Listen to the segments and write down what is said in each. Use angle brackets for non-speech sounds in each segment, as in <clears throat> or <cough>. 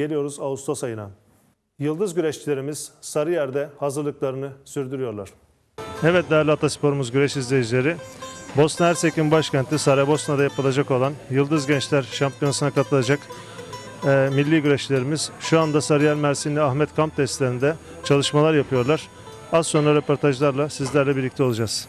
Geliyoruz Ağustos ayına. Yıldız güreşçilerimiz Sarıyer'de hazırlıklarını sürdürüyorlar. Evet değerli Atasporumuz güreş izleyicileri. Bosna Hersek'in başkenti Saraybosna'da yapılacak olan Yıldız Gençler Şampiyonası'na katılacak e, milli güreşçilerimiz şu anda Sarıyer Mersinli Ahmet Kamp testlerinde çalışmalar yapıyorlar. Az sonra röportajlarla sizlerle birlikte olacağız.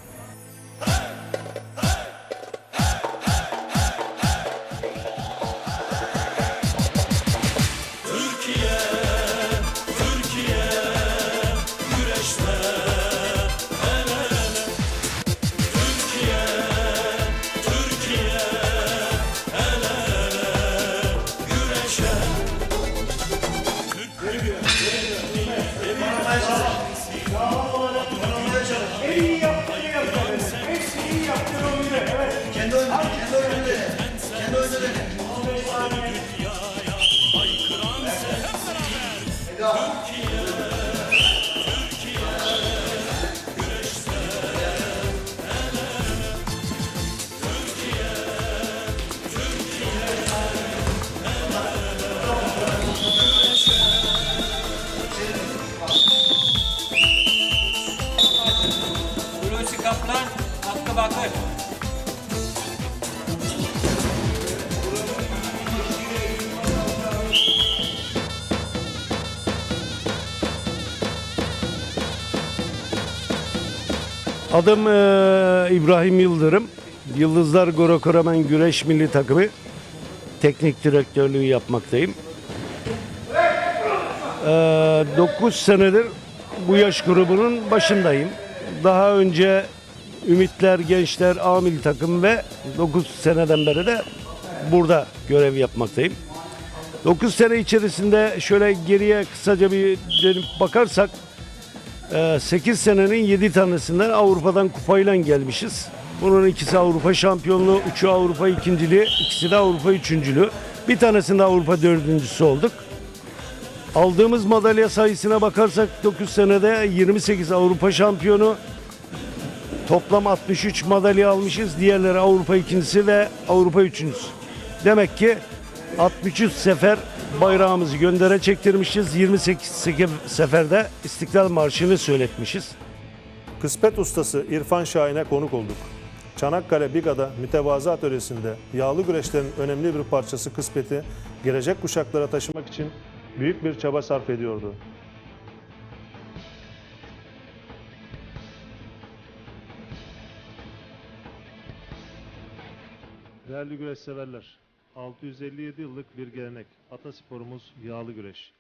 Adım eee, İbrahim Yıldırım. Yıldızlar Gorokoraman Güreş Milli Takımı teknik direktörlüğü yapmaktayım. 9 senedir bu yaş grubunun başındayım. Daha önce Ümitler Gençler A Milli Takım ve 9 seneden beri de burada görev yapmaktayım. 9 sene içerisinde şöyle geriye kısaca bir dönüp bakarsak 8 senenin 7 tanesinden Avrupa'dan kupayla gelmişiz. Bunun ikisi Avrupa şampiyonluğu, üçü Avrupa ikinciliği, ikisi de Avrupa üçüncülüğü. Bir tanesinde Avrupa dördüncüsü olduk. Aldığımız madalya sayısına bakarsak 9 senede 28 Avrupa şampiyonu, toplam 63 madalya almışız. Diğerleri Avrupa ikincisi ve Avrupa üçüncüsü. Demek ki 63 sefer bayrağımızı göndere çektirmişiz. 28 seke- seferde İstiklal Marşı'nı söyletmişiz. Kısmet ustası İrfan Şahin'e konuk olduk. Çanakkale Biga'da mütevazı atölyesinde yağlı güreşlerin önemli bir parçası kıspeti gelecek kuşaklara taşımak için büyük bir çaba sarf ediyordu. Değerli güreş severler, 657 yıllık bir gelenek, atasporumuz yağlı güreş.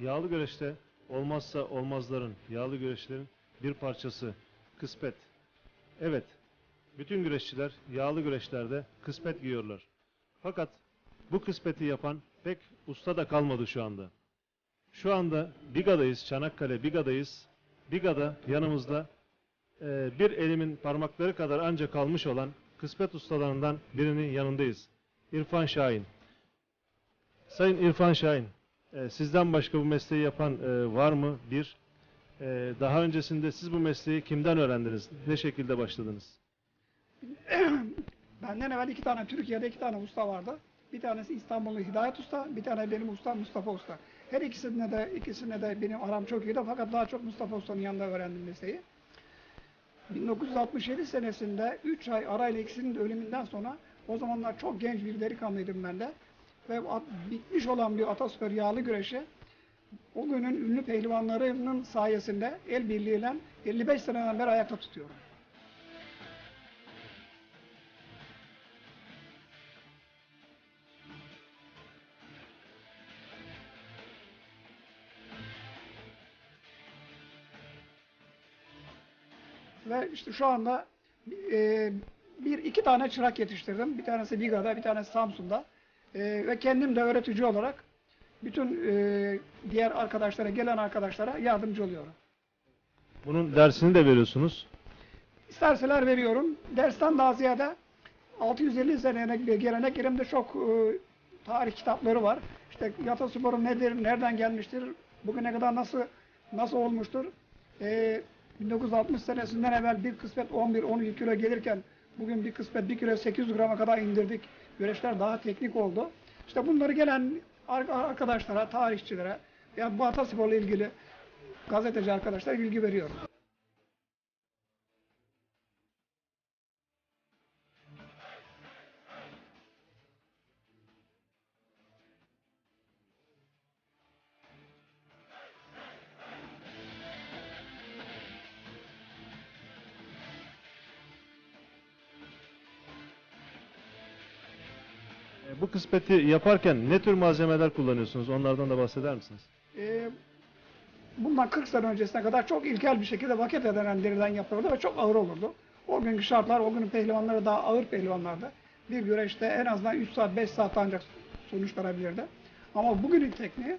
Yağlı güreşte olmazsa olmazların, yağlı güreşlerin bir parçası, kıspet. Evet, bütün güreşçiler yağlı güreşlerde kıspet giyiyorlar. Fakat bu kıspeti yapan pek usta da kalmadı şu anda. Şu anda Biga'dayız, Çanakkale Biga'dayız. Biga'da yanımızda eee, bir elimin parmakları kadar ancak kalmış olan kıspet ustalarından birinin yanındayız. İrfan Şahin. Sayın İrfan Şahin, eee, sizden başka bu mesleği yapan eee, var mı? Bir. Eee, daha öncesinde siz bu mesleği kimden öğrendiniz? Ne şekilde başladınız? <clears throat> Benden evvel iki tane Türkiye'de iki tane usta vardı. Bir tanesi İstanbullu Hidayet Usta, bir tane benim ustam Mustafa Usta. Her ikisine de ikisine de benim aram çok iyiydi fakat daha çok Mustafa Usta'nın yanında öğrendim mesleği. 1967 senesinde 3 ay arayla ikisinin de ölümünden sonra o zamanlar çok genç bir delikanlıydım ben de. Ve bitmiş olan bir Ataspor yağlı güreşi o günün ünlü pehlivanlarının sayesinde el birliğiyle 55 seneden beri ayakta tutuyorum. Ve işte şu anda e, bir iki tane çırak yetiştirdim. Bir tanesi Biga'da, bir tanesi Samsun'da. E, ve kendim de öğretici olarak bütün e, diğer arkadaşlara, gelen arkadaşlara yardımcı oluyorum. Bunun dersini de veriyorsunuz. İsterseler veriyorum. Dersten daha ziyade 650 senelik bir gelenek elimde çok e, tarih kitapları var. İşte Yatasporu nedir, nereden gelmiştir, bugüne kadar nasıl nasıl olmuştur. E, 1960 senesinden evvel bir kısmet 11-12 kilo gelirken bugün bir kısmet 1 kilo 800 grama kadar indirdik. Güreşler daha teknik oldu. İşte bunları gelen ar- arkadaşlara, tarihçilere, ya bu Ataspor'la ilgili gazeteci arkadaşlara bilgi veriyorum. Bu kıspeti yaparken ne tür malzemeler kullanıyorsunuz? Onlardan da bahseder misiniz? Ee, bundan 40 sene öncesine kadar çok ilkel bir şekilde vaket eden deriden yapılırdı ve çok ağır olurdu. O günkü şartlar, o günün pehlivanları daha ağır pehlivanlardı. Bir güreşte en azından 3 saat, 5 saat ancak sonuçlanabilirdi. Ama bugünün tekniği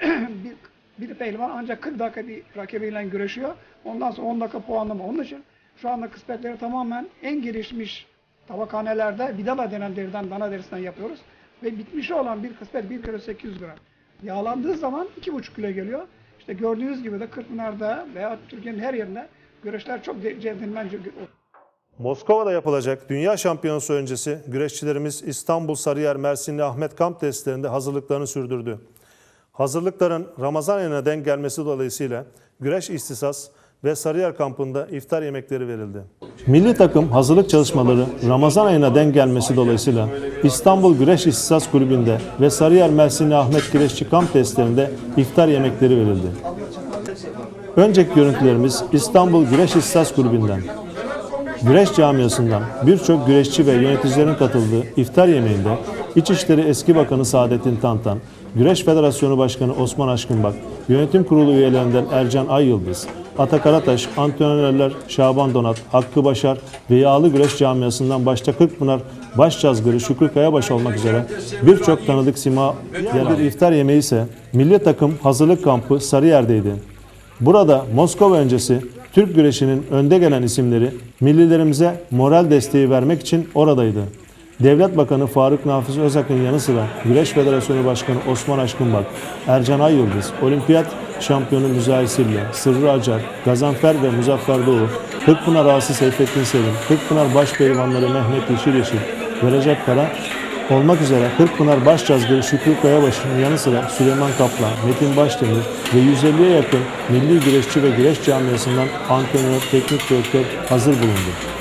<clears throat> bir, bir pehlivan ancak 40 dakika bir rakibiyle güreşiyor. Ondan sonra 10 dakika puanlama. Onun için şu anda kıspetleri tamamen en gelişmiş tabakhanelerde vidala denen deriden, dana derisinden yapıyoruz. Ve bitmiş olan bir kıspet 1 kilo 800 gram. Yağlandığı zaman 2,5 kilo geliyor. İşte gördüğünüz gibi de Kırkpınar'da veya Türkiye'nin her yerinde güreşler çok centilmence Moskova'da yapılacak Dünya Şampiyonası öncesi güreşçilerimiz İstanbul, Sarıyer, Mersinli Ahmet Kamp testlerinde hazırlıklarını sürdürdü. Hazırlıkların Ramazan ayına denk gelmesi dolayısıyla güreş istisas ve Sarıyer kampında iftar yemekleri verildi. Milli takım hazırlık çalışmaları Ramazan ayına denk gelmesi dolayısıyla İstanbul Güreş İstisas Kulübü'nde ve Sarıyer Mersinli Ahmet Güreşçi kamp testlerinde iftar yemekleri verildi. Önceki görüntülerimiz İstanbul Güreş İstisas Kulübü'nden. Güreş camiasından birçok güreşçi ve yöneticilerin katıldığı iftar yemeğinde İçişleri Eski Bakanı Saadettin Tantan, Güreş Federasyonu Başkanı Osman Aşkınbak, Yönetim Kurulu üyelerinden Ercan Ay Yıldız, Ata Karataş, antrenörler Şaban Donat, Hakkı Başar ve Yağlı Güreş camiasından başta Kırkpınar Başcazgırı Şükrü Kayabaş olmak üzere birçok tanıdık sima yer bir iftar yemeği ise milli takım hazırlık kampı Sarıyer'deydi. Burada Moskova öncesi Türk güreşinin önde gelen isimleri millilerimize moral desteği vermek için oradaydı. Devlet Bakanı Faruk Nafiz Özak'ın yanı sıra Güreş Federasyonu Başkanı Osman Aşkınbak, Ercan Ay Olimpiyat şampiyonu Müzahir Silla, Sırrı Acar, Gazanfer ve Muzaffer Doğu, Kırkpınar Asi Seyfettin Selim, Kırkpınar Başpehlivanları Mehmet Yeşil Yeşil ve Recep Kara olmak üzere Kırkpınar Başcazgırı Şükrü Kayabaşı'nın yanı sıra Süleyman Kaplan, Metin Başdemir ve 150'ye yakın milli güreşçi ve güreş camiasından antrenör, teknik direktör hazır bulundu.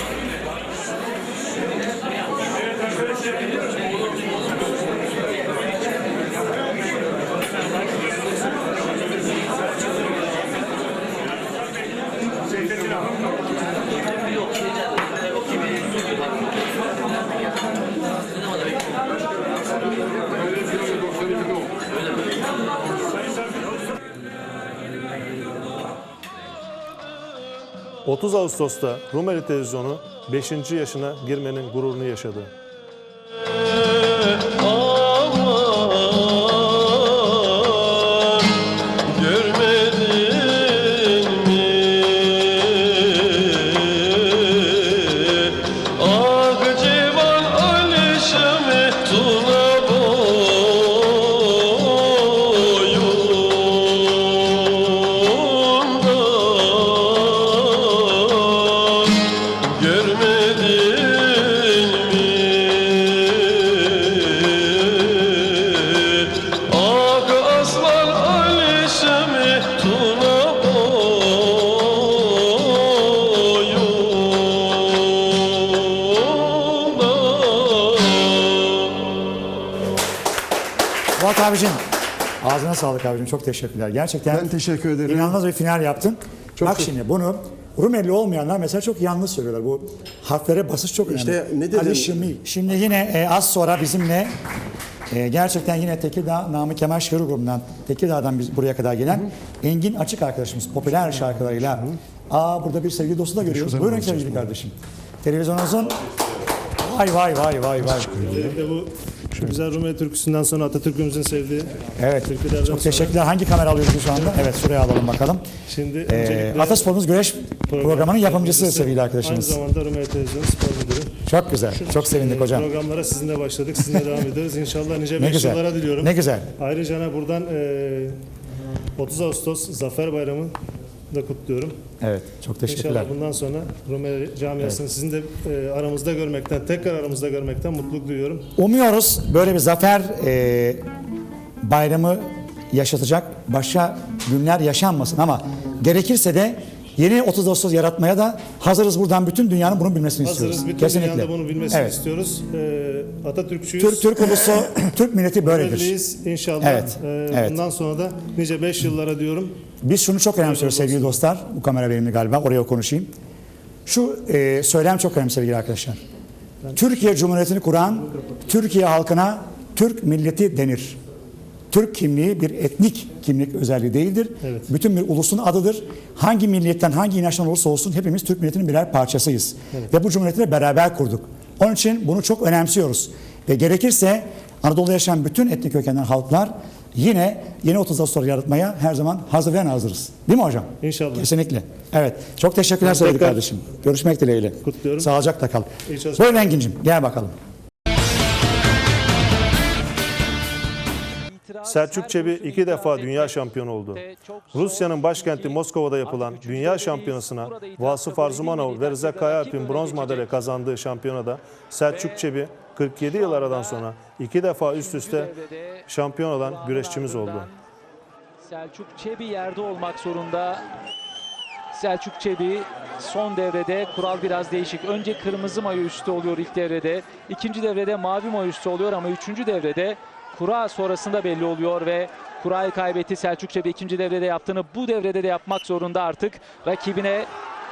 Ağustos'ta Rumeli Televizyonu 5. yaşına girmenin gururunu yaşadı. Fuat abicim ağzına sağlık abicim çok teşekkürler. Gerçekten Ben teşekkür ederim. inanılmaz bir final yaptın. Çok Bak çok- şimdi bunu Rumeli olmayanlar mesela çok yanlış söylüyorlar. Bu harflere basış çok önemli. İşte ne dedim? Ali Şimi. Şimdi yine e, az sonra bizimle e, gerçekten yine Tekirdağ Namı Kemal Şarı grubundan Tekirdağ'dan biz buraya kadar gelen Engin Açık arkadaşımız popüler şarkılarıyla Aa burada bir sevgili dostu da görüyoruz. Buyurun sevgili kardeşim. Televizyonumuzun Vay vay vay vay vay. Özellikle bu şu güzel Rumeli türküsünden sonra Atatürk'ümüzün sevdiği Evet. türkülerden Çok sonra- teşekkürler. Hangi kamera alıyoruz şu anda? Evet şuraya alalım bakalım. Şimdi Ee, Atasporumuz Güreş programının yapımcısı sevgili arkadaşımız. Aynı zamanda Rumeli Televizyonu spor müdürü. Çok güzel. Çok sevindik hocam. Programlara sizinle başladık, sizinle devam ediyoruz. İnşallah nice Ne güzel. yıllara diliyorum. Ne güzel. Ayrıca da buradan e, 30 Ağustos Zafer Bayramı da kutluyorum. Evet. Çok teşekkürler. İnşallah bundan sonra Rumeli camiasını sizin de e, aramızda görmekten, tekrar aramızda görmekten mutluluk duyuyorum. Umuyoruz böyle bir zafer e, bayramı yaşatacak başka günler yaşanmasın ama gerekirse de yeni 30 Ağustos yaratmaya da hazırız buradan bütün dünyanın bunu bilmesini Hazırız. istiyoruz. Bütün dünyada bunu bilmesini evet. istiyoruz. Ee, Atatürkçüyüz. Türk, Türk ulusu, <coughs> Türk milleti böyledir. Böyleyiz inşallah. Evet, Ee, evet. Bundan sonra da nice 5 yıllara diyorum. Biz şunu çok önemsiyoruz sevgili dostlar. Bu kamera benimle galiba. Oraya konuşayım. Şu e, söylem çok önemli sevgili arkadaşlar. Türkiye Cumhuriyeti'ni kuran Türkiye halkına Türk milleti denir. Türk kimliği bir etnik kimlik özelliği değildir. Evet. Bütün bir ulusun adıdır. Hangi milliyetten, hangi inançtan olursa olsun hepimiz Türk milletinin birer parçasıyız. Ve bu cumhuriyeti de beraber kurduk. Onun için bunu çok önemsiyoruz. Ve gerekirse Anadolu'da yaşayan bütün etnik kökenden halklar yine yeni 30 Ağustos yaratmaya her zaman hazır ve hazırız. Değil mi hocam? İnşallah. Kesinlikle. Evet. Çok teşekkürler sevgili kardeşim. Görüşmek dileğiyle. kutluyorum. Sağlıcakla kal. Çalışmalar. Buyurun Engin'cim gel bakalım. Selçuk Çebi iki defa dünya şampiyonu oldu. Rusya'nın başkenti Moskova'da yapılan dünya şampiyonasına Vasıf Arzumanov ve Rıza Kayalp'in bronz madalya kazandığı şampiyonada Selçuk Çebi 47 yıl aradan sonra iki defa üst üste şampiyon olan güreşçimiz oldu. Selçuk Çebi yerde olmak zorunda. Selçuk Çebi son devrede kural biraz değişik. Önce kırmızı mayo üstü oluyor ilk devrede. ikinci devrede mavi mayo üstü oluyor ama üçüncü devrede kura sonrasında belli oluyor ve kurayı kaybetti. Selçuk Çebi ikinci devrede yaptığını bu devrede de yapmak zorunda artık. Rakibine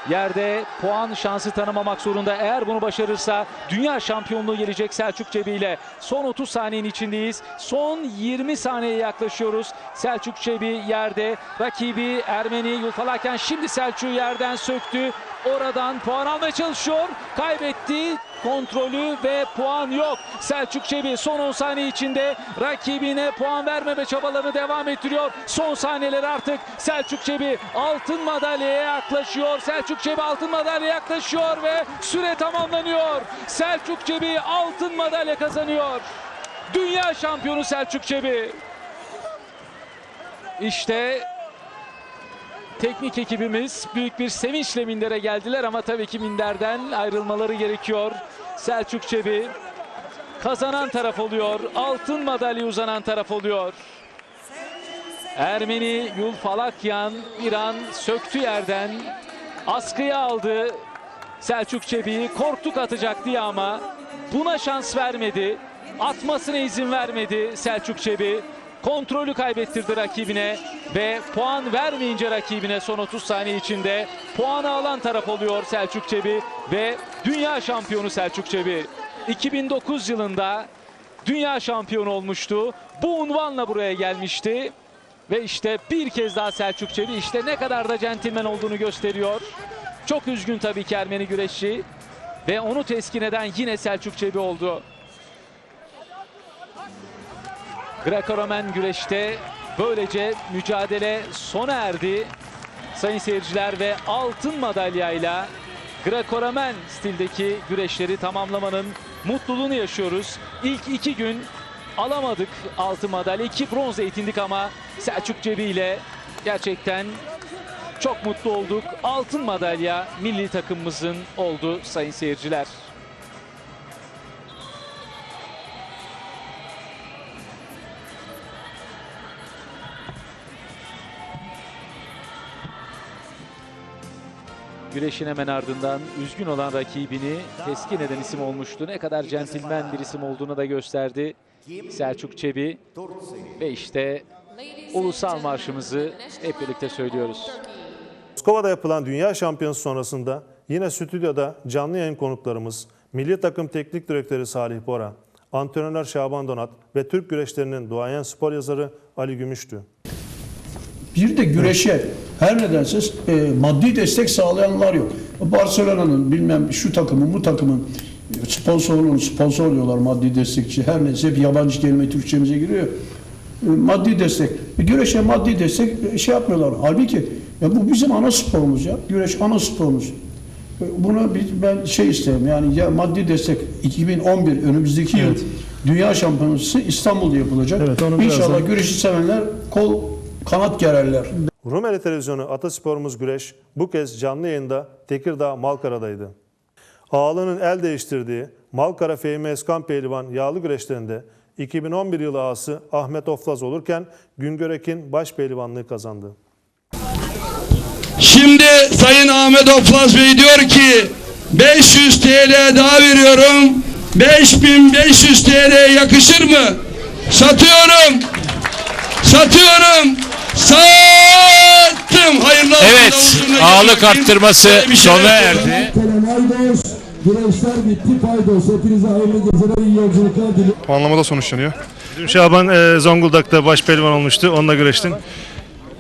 yerde puan şansı tanımamak zorunda. Eğer bunu başarırsa dünya şampiyonluğu gelecek Selçuk Çebi ile. Son 30 saniyenin içindeyiz. Son 20 saniyeye yaklaşıyoruz. Selçuk Çebi yerde. Rakibi Ermeni yulfalarken şimdi Selçuk'u yerden söktü. Oradan puan almaya çalışıyor. Kaybetti kontrolü ve puan yok. Selçuk Çebi son 10 saniye içinde rakibine puan vermeme çabalarını devam ettiriyor. Son saniyeler artık Selçuk Çebi altın madalyaya yaklaşıyor. Selçuk Çebi altın madalyaya yaklaşıyor ve süre tamamlanıyor. Selçuk Çebi altın madalya kazanıyor. Dünya şampiyonu Selçuk Çebi. İşte teknik ekibimiz büyük bir sevinçle mindere geldiler ama tabii ki minderden ayrılmaları gerekiyor. Selçuk Çebi kazanan taraf oluyor. Altın madalya uzanan taraf oluyor. Ermeni Yul Falakyan bir an söktü yerden. Askıya aldı. Selçuk Çebi'yi korktuk atacak diye ama buna şans vermedi. Atmasına izin vermedi Selçuk Çebi. Kontrolü kaybettirdi rakibine ve puan vermeyince rakibine son 30 saniye içinde puanı alan taraf oluyor Selçuk Çebi ve dünya şampiyonu Selçuk Çebi. 2009 yılında dünya şampiyonu olmuştu. Bu unvanla buraya gelmişti. Ve işte bir kez daha Selçuk Çebi işte ne kadar da centilmen olduğunu gösteriyor. Çok üzgün tabii ki Ermeni güreşçi. Ve onu teskin eden yine Selçuk Çebi oldu. Greco-Romen güreşte böylece mücadele sona erdi. Sayın seyirciler ve altın madalyayla Greco-Romen stildeki güreşleri tamamlamanın mutluluğunu yaşıyoruz. İlk iki gün alamadık altın madalya. iki bronz eğitindik ama Selçuk Cebi ile gerçekten çok mutlu olduk. Altın madalya milli takımımızın oldu sayın seyirciler. Güreşin hemen ardından üzgün olan rakibini teskin eden isim olmuştu. Ne kadar centilmen bir isim olduğunu da gösterdi Selçuk Çebi. Ve işte ulusal marşımızı hep birlikte söylüyoruz. Moskova'da yapılan dünya şampiyonası sonrasında yine stüdyoda canlı yayın konuklarımız Milli Takım Teknik Direktörü Salih Bora, antrenör Şaban Donat ve Türk güreşlerinin duayen spor yazarı Ali Gümüş'tü. Bir de güreşe her nedense e, maddi destek sağlayanlar yok. Barcelona'nın bilmem şu takımın bu takımın sponsorluğunu sponsorluyorlar maddi destekçi. Her neyse hep yabancı kelime Türkçemize giriyor. E, maddi destek. E, güreşe maddi destek e, şey yapmıyorlar. Halbuki ya bu bizim ana sporumuz ya. Güreş ana sporumuz. E, Buna bir, ben şey isterim yani ya maddi destek 2011 önümüzdeki yıl Dünya Şampiyonası İstanbul'da yapılacak. Evet, İnşallah güreşi sevenler kol kanat gererler. Rumeli Televizyonu Atasporumuz Güreş bu kez canlı yayında Tekirdağ Malkara'daydı. Ağalı'nın el değiştirdiği Malkara Fehmi Eskan Pehlivan yağlı güreşlerinde 2011 yılı ağası Ahmet Oflaz olurken Güngörek'in baş pehlivanlığı kazandı. Şimdi Sayın Ahmet Oflaz Bey diyor ki 500 TL daha veriyorum. 5500 TL yakışır mı? Satıyorum. Satıyorum. Sattım. Hayırlı olsun. Evet, ağırlık arttırması şeyler sona erdi. Güreşler bitti paydos. Hepinize hayırlı geceler, iyi yolculuklar diliyorum. Puanlamada sonuçlanıyor. Dün Şaban e, Zonguldak'ta baş pehlivan olmuştu. Onunla güreştin.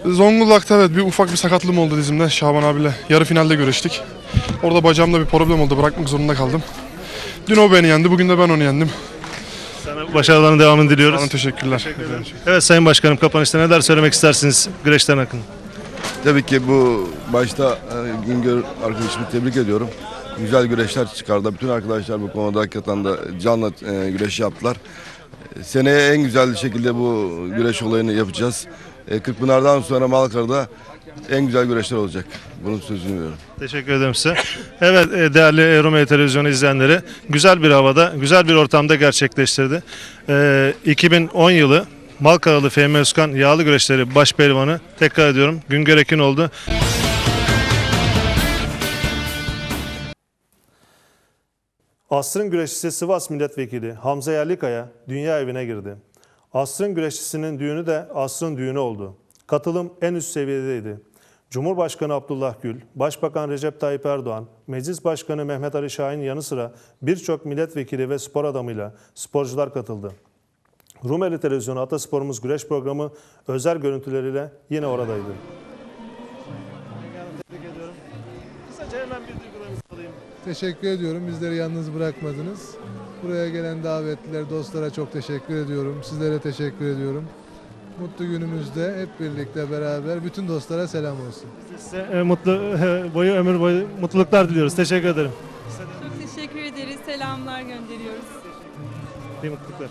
Zonguldak'ta evet bir ufak bir sakatlığım oldu dizimde Şaban abiyle. Yarı finalde güreştik. Orada bacağımda bir problem oldu. Bırakmak zorunda kaldım. Dün o beni yendi. Bugün de ben onu yendim. Sana başarıların devamını diliyoruz. Sana teşekkürler. Evet Sayın Başkanım kapanışta neler söylemek istersiniz güreşten hakkında? Tabii ki bu başta e, Güngör arkadaşımı tebrik ediyorum. Güzel güreşler çıkardı. Bütün arkadaşlar bu konuda hakikaten de canlı e, güreş yaptılar. E, Seneye en güzel şekilde bu güreş olayını yapacağız. Kırkpınar'dan sonra Malkara'da en güzel güreşler olacak. Bunun sözünü veriyorum. Teşekkür ederim size. Evet değerli Rumeli Televizyonu izleyenleri güzel bir havada, güzel bir ortamda gerçekleştirdi. E, 2010 yılı Malkaralı Fehmi Özkan Yağlı Güreşleri baş pehlivanı tekrar ediyorum Güngör Ekin oldu. Asrın güreşçisi Sivas Milletvekili Hamza Yerlikaya dünya evine girdi. Asrın güreşçisinin düğünü de asrın düğünü oldu. Katılım en üst seviyedeydi. Cumhurbaşkanı Abdullah Gül, Başbakan Recep Tayyip Erdoğan, Meclis Başkanı Mehmet Ali Şahin yanı sıra birçok milletvekili ve spor adamıyla sporcular katıldı. Rumeli Televizyonu Atasporumuz Güreş programı özel görüntüleriyle yine oradaydı. Kısaca hemen bir duygularınızı alayım. Teşekkür ediyorum. Bizleri yalnız bırakmadınız. Buraya gelen davetliler, dostlara çok teşekkür ediyorum. Sizlere teşekkür ediyorum. Mutlu günümüzde hep birlikte beraber bütün dostlara selam olsun. Size e, mutlu e, boyu ömür boyu mutluluklar diliyoruz. Teşekkür ederim. Çok teşekkür ederiz. Selamlar gönderiyoruz. İyi mutluluklar.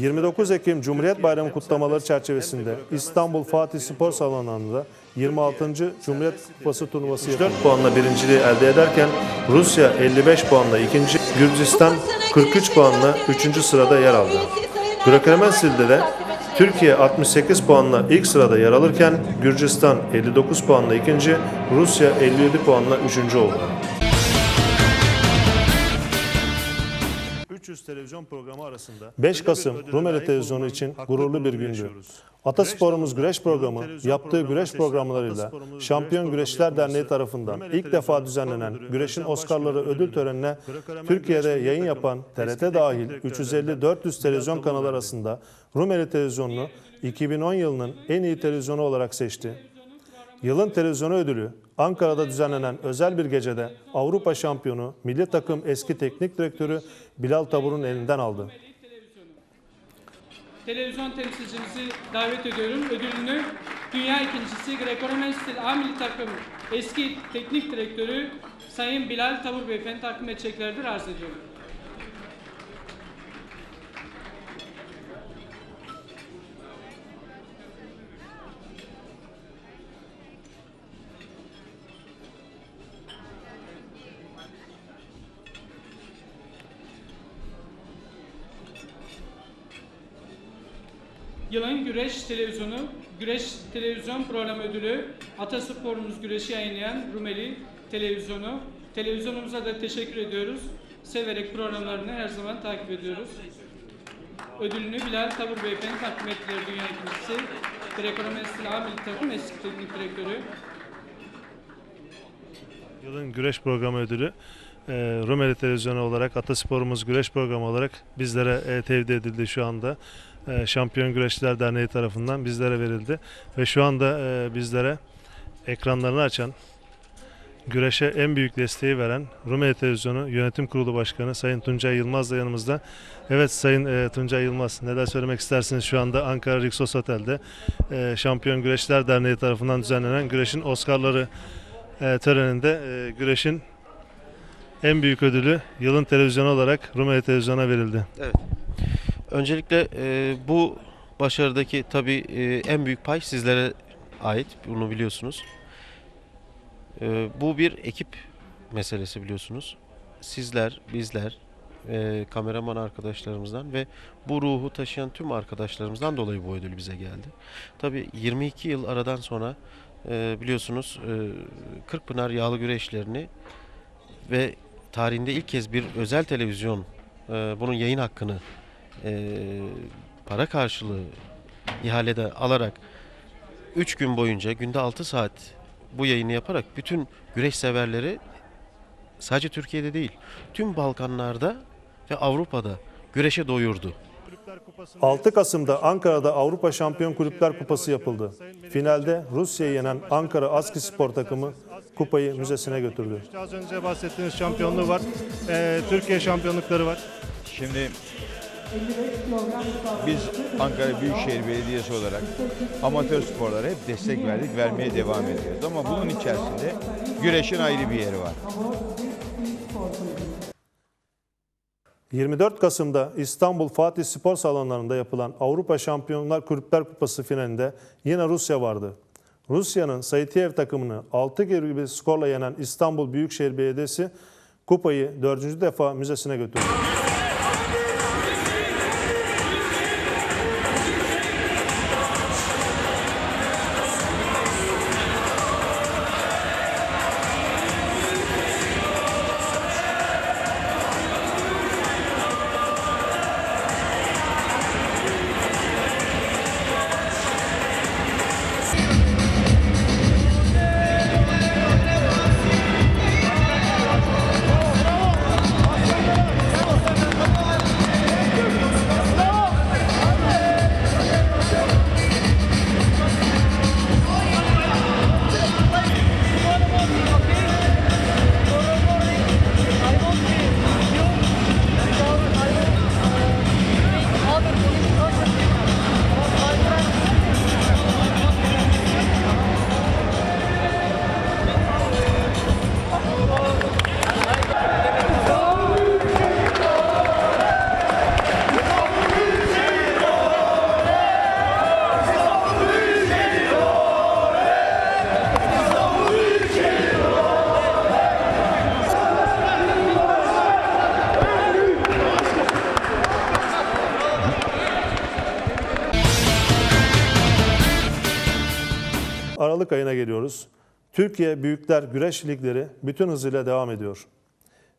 ...29 Ekim Cumhuriyet Bayramı kutlamaları çerçevesinde İstanbul Fatih Spor Salonu'nda 26. Cumhuriyet Kupası turnuvası 4 puanla birinciliği elde ederken Rusya 55 puanla ikinci, Gürcistan 43 puanla üçüncü sırada yer aldı. Greco-Romen stilde de Türkiye 68 puanla ilk sırada yer alırken Gürcistan 59 puanla ikinci, Rusya 57 puanla üçüncü oldu. 300 televizyon programı arasında 5 Kasım Rumeli Televizyonu için gururlu bir gündü. Atasporumuz Güreş Programı yaptığı güreş programlarıyla Şampiyon Güreşler Derneği tarafından ilk defa düzenlenen Güreşin Oscar'ları ödül törenine Türkiye'de yayın yapan TRT dahil 350-400 televizyon kanalı arasında Rumeli Televizyonu'nu 2010 yılının en iyi televizyonu olarak seçti. Yılın televizyonu ödülü Ankara'da düzenlenen özel bir gecede Avrupa şampiyonu milli takım eski teknik direktörü Bilal Tabur'un elinden aldı. Televizyon temsilcimizi davet ediyorum. Ödülünü dünya ikincisi Greco-Romen A milli takım eski teknik direktörü Sayın Bilal Tavur Beyefendi takdim edeceklerdir arz ediyorum. Yılın Güreş Televizyonu, Güreş Televizyon Programı Ödülü, Atasporumuz Güreş'i yayınlayan Rumeli Televizyonu. Televizyonumuza da teşekkür ediyoruz. Severek programlarını her zaman takip ediyoruz. Ödülünü Bilal Tabur Beyefendi takdim ettiler Dünya ikincisi. Greco-Romen Stil A Milli Takım eski teknik direktörü. Yılın güreş programı ödülü e, Rumeli Televizyonu olarak Atasporumuz Güreş Programı olarak bizlere e, tevdi edildi şu anda. E, Şampiyon Güreşçiler Derneği tarafından bizlere verildi. Ve şu anda e, bizlere ekranlarını açan, güreşe en büyük desteği veren Rumeli Televizyonu Yönetim Kurulu Başkanı Sayın Tuncay Yılmaz da yanımızda. Evet Sayın e, Tuncay Yılmaz neler söylemek istersiniz şu anda Ankara Rixos Otel'de e, Şampiyon Güreşçiler Derneği tarafından düzenlenen güreşin Oscar'ları töreninde e, güreşin en büyük ödülü yılın televizyonu olarak Rumeli Televizyonu'na verildi. Öncelikle e, bu başarıdaki tabii e, en büyük pay sizlere ait. Bunu biliyorsunuz. Ee, bu bir ekip meselesi biliyorsunuz. Sizler, bizler, e, kameraman arkadaşlarımızdan ve bu ruhu taşıyan tüm arkadaşlarımızdan dolayı bu ödül bize geldi. Tabii 22 yıl aradan sonra e, biliyorsunuz e, Kırkpınar yağlı güreşlerini ve tarihinde ilk kez bir özel televizyon e, bunun yayın hakkını e, para karşılığı ihalede alarak 3 gün boyunca günde 6 saat bu yayını yaparak bütün güreş severleri sadece Türkiye'de değil tüm Balkanlarda ve Avrupa'da güreşe doyurdu. 6 Kasım'da Ankara'da Avrupa Şampiyon Kulüpler Kupası yapıldı. Finalde Rusya'yı yenen Ankara Aski Spor takımı kupayı müzesine götürdü. Az önce bahsettiğiniz şampiyonluğu var. Ee, Türkiye şampiyonlukları var. Şimdi biz Ankara Büyükşehir Belediyesi olarak amatör sporlara hep destek verdik, vermeye devam ediyoruz. Ama bunun içerisinde güreşin ayrı bir yeri var. 24 Kasım'da İstanbul Fatih Spor Salonları'nda yapılan Avrupa Şampiyonlar Kulüpler Kupası finalinde yine Rusya vardı. Rusya'nın Saityev takımını 6 gibi skorla yenen İstanbul Büyükşehir Belediyesi kupayı 4. defa müzesine götürdü. Aralık ayına geliyoruz. Türkiye Büyükler Güreş Ligleri bütün hızıyla devam ediyor.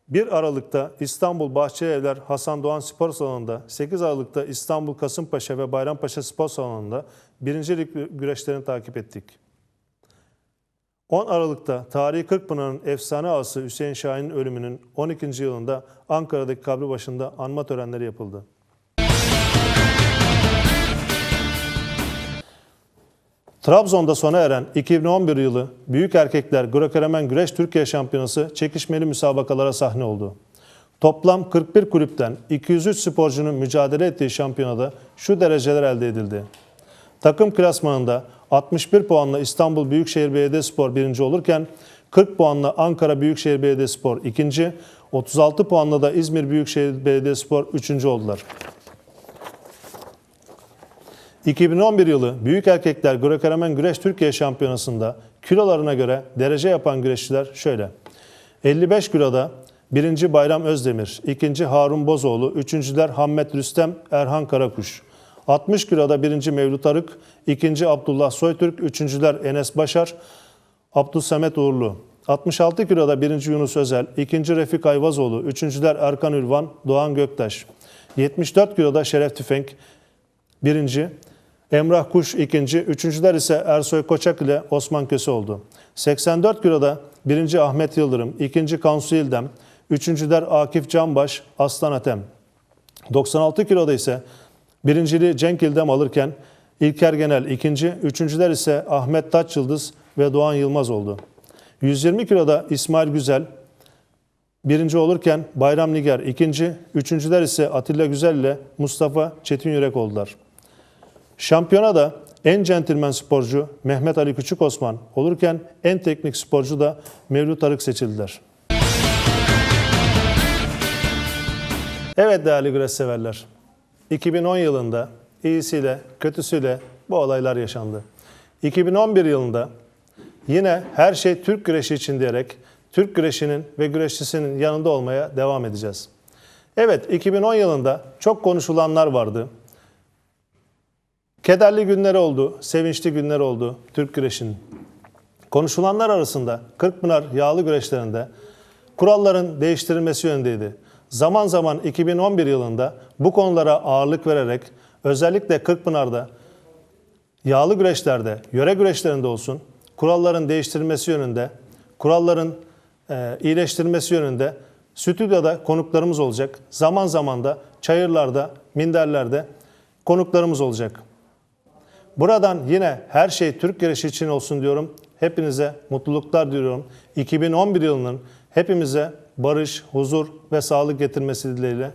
1 Aralık'ta İstanbul Bahçelievler Hasan Doğan Spor Salonu'nda, 8 Aralık'ta İstanbul Kasımpaşa ve Bayrampaşa Spor Salonu'nda 1. Lig güreşlerini takip ettik. 10 Aralık'ta tarihi Kırkpınar'ın efsane ağası Hüseyin Şahin'in ölümünün 12. yılında Ankara'daki kabri başında anma törenleri yapıldı. Trabzon'da sona eren 2011 yılı Büyük Erkekler Greco-Romen Güreş Türkiye Şampiyonası çekişmeli müsabakalara sahne oldu. Toplam 41 kulüpten 203 sporcunun mücadele ettiği şampiyonada şu dereceler elde edildi. Takım klasmanında 61 puanla İstanbul Büyükşehir Belediyespor birinci olurken 40 puanla Ankara Büyükşehir Belediyespor ikinci, 36 puanla da İzmir Büyükşehir Belediyespor üçüncü oldular. 2011 yılı Büyük Erkekler Greco-Romen Güreş Türkiye Şampiyonası'nda kilolarına göre derece yapan güreşçiler şöyle. 55 kiloda 1. Bayram Özdemir, 2. Harun Bozoğlu, 3.ler Hammet Rüstem, Erhan Karakuş. 60 kiloda 1. Mevlüt Arık, 2. Abdullah Soytürk, 3.ler Enes Başar, Abdülsamet Uğurlu. 66 kiloda 1. Yunus Özel, 2. Refik Ayvazoğlu, 3.ler Erkan Ülvan, Doğan Göktaş. 74 kiloda Şeref Tüfenk, 1. Emrah Kuş ikinci, üçüncüler ise Ersoy Koçak ile Osman Köse oldu. 84 kiloda birinci Ahmet Yıldırım, ikinci Kansu İldem, üçüncüler Akif Canbaş, Aslan Atem. 96 kiloda ise birinciliği Cenk İldem alırken İlker Genel ikinci, üçüncüler ise Ahmet Taç Yıldız ve Doğan Yılmaz oldu. 120 kiloda İsmail Güzel birinci olurken Bayram Nigar ikinci, üçüncüler ise Atilla Güzel ile Mustafa Çetin Yürek oldular. Şampiyonada en centilmen sporcu Mehmet Ali Küçük Osman olurken en teknik sporcu da Mevlüt Arık seçildiler. Evet değerli güreş severler. 2010 yılında iyisiyle kötüsüyle bu olaylar yaşandı. 2011 yılında yine her şey Türk güreşi için diyerek Türk güreşinin ve güreşçisinin yanında olmaya devam edeceğiz. Evet 2010 yılında çok konuşulanlar vardı. Kederli günler oldu, sevinçli günler oldu Türk güreşinin. Konuşulanlar arasında Kırkpınar yağlı güreşlerinde kuralların değiştirilmesi yönündeydi. Zaman zaman 2011 yılında bu konulara ağırlık vererek özellikle Kırkpınar'da yağlı güreşlerde, yöre güreşlerinde olsun kuralların değiştirilmesi yönünde, kuralların e, iyileştirilmesi yönünde stüdyoda konuklarımız olacak. Zaman zaman da çayırlarda, minderlerde konuklarımız olacak. Buradan yine her şey Türk güreşi için olsun diyorum. Hepinize mutluluklar diliyorum. 2011 yılının hepimize barış, huzur ve sağlık getirmesi dileğiyle